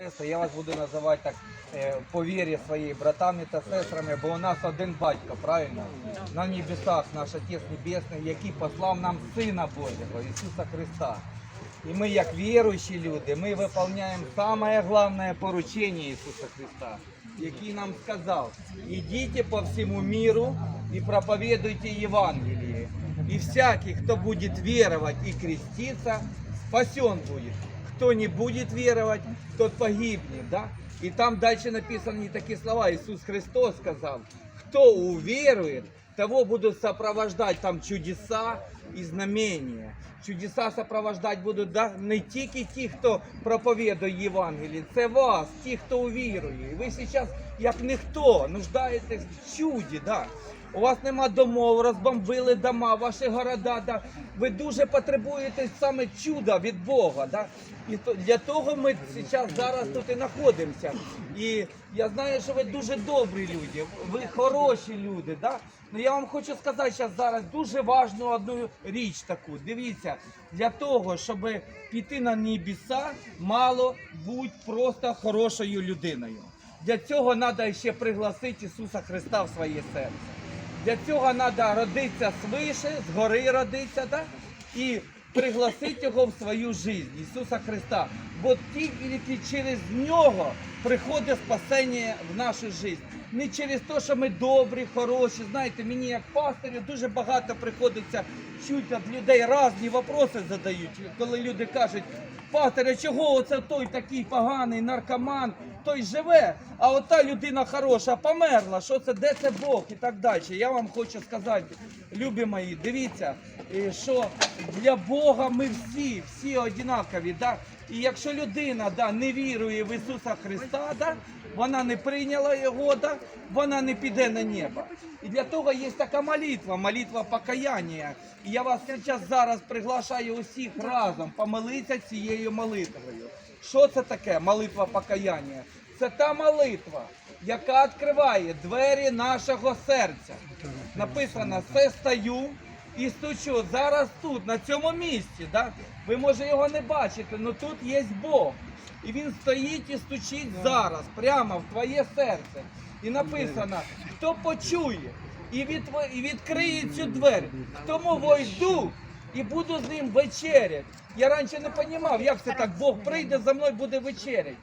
Сестри, Я вас буду називати так е, по вірі своїй братами та сестрами, бо у нас один батько, правильно? На небесах наш Отець Небесний, який послав нам Сина Божого, Ісуса Христа. І ми, як віруючі люди, ми виконуємо саме головне поручення Ісуса Христа, який нам сказав, ідіть по всьому миру і проповідуйте Євангеліє. І всякий, хто буде вірувати і креститися, спасен будет. Кто не будет веровать, тот погибнет, да? И там дальше написаны такие слова. Иисус Христос сказал, кто уверует, того будут сопровождать там чудеса и знамения. Чудеса сопровождать будуть не тільки ті, хто проповідує Євангеліє, це вас, ті, хто увірує. Ви зараз, як ніхто, нуждаєтесь в чуді. Да. У вас нема домов, розбомбили дома, ваші города. Да. Ви дуже потребуєте саме чуда від Бога. Да. І для того ми зараз зараз тут і знаходимося. І я знаю, що ви дуже добрі люди, ви хороші люди. Да. Ну я вам хочу сказати зараз, зараз дуже важну одну річ таку. Дивіться, для того, щоб піти на небеса, мало бути просто хорошою людиною. Для цього треба ще пригласити Ісуса Христа в своє серце. Для цього треба родитися свише, згори родитися, да? і пригласити його в свою життя, Ісуса Христа. Бо тільки через нього приходить спасення в нашу життя. Не через те, що ми добрі, хороші. Знаєте, мені як пастирю дуже багато приходиться чути від людей різні вопроси задають. Коли люди кажуть, пастире, чого оце той такий поганий наркоман, той живе, а от та людина хороша померла. Що це, де це Бог і так далі. Я вам хочу сказати, любі мої, дивіться, е, що для Бога ми всі, всі однакові. Да? І якщо людина да, не вірує в Ісуса Христа, да, вона не прийняла його, да, вона не піде на небо. І для того є така молитва, молитва покаяння. І я вас зараз приглашаю усіх разом помолитися цією молитвою. Що це таке молитва покаяння? Це та молитва, яка відкриває двері нашого серця. Написано, все стаю і стучу. Зараз тут, на цьому місці. Да? Ви може його не бачите, але тут є Бог. І він стоїть і стучить зараз, прямо в твоє серце. І написано, хто почує і, від, і відкриє цю двері, тому войду і буду з ним вечерять. Я раніше не розумів, як це так Бог прийде за мною буде вечерять.